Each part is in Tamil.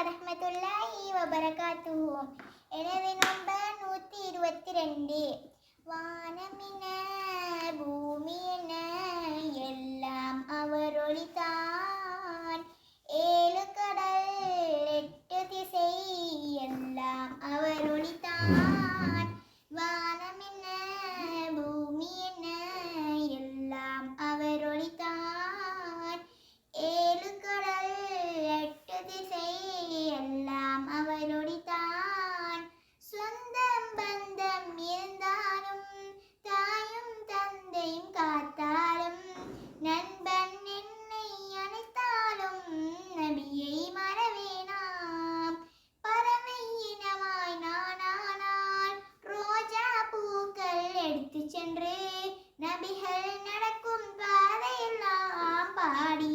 வரமத்துல்லாஹி வபரகாத்துவோம் எனவே நம்பர் நூற்றி இருபத்தி ரெண்டு வானமின பூமி என எல்லாம் அவர் ஒளித்தான். ஏழு கடல் எட்டு திசை எல்லாம் அவர் ஒளித்தான். நடக்கும் பாதையெல்லாம் பாடி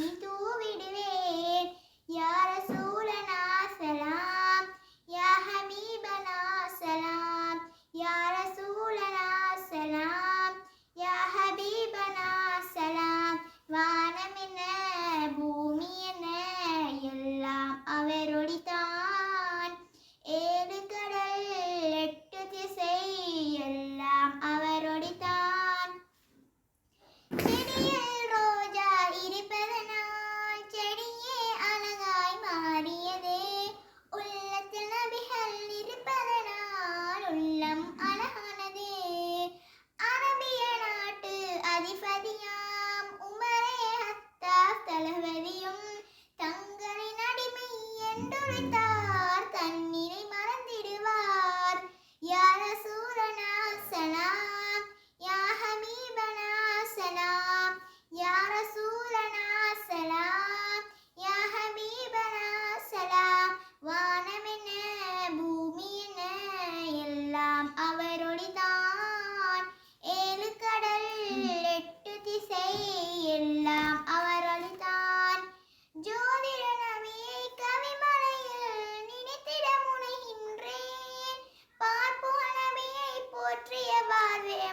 Mehmet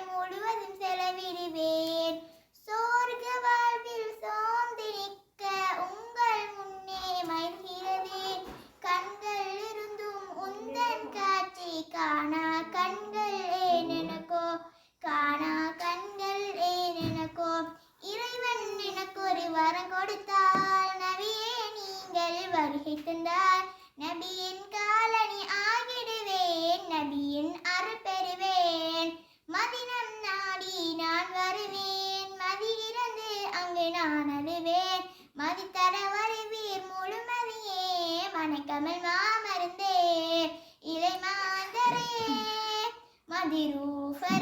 முழுவதும் செலவிடுவேன். சோர்க வாழ்வில் சோர்ந்து உங்கள் முன்னே மகிழ்கிறது. கண்கள் இருந்தும் உந்தன் காட்சி. காணா கண்கள் ஏனெனக்கோ? காணா கண்கள் ஏனெனக்கோ? இறைவன் எனக்கு ஒரு வரம் கொடுத்தால் நபியே நீங்கள் வருகை தந்தார். நபியே தமிழ் மாமருந்தே இலை மாந்தரே மதிரூபர்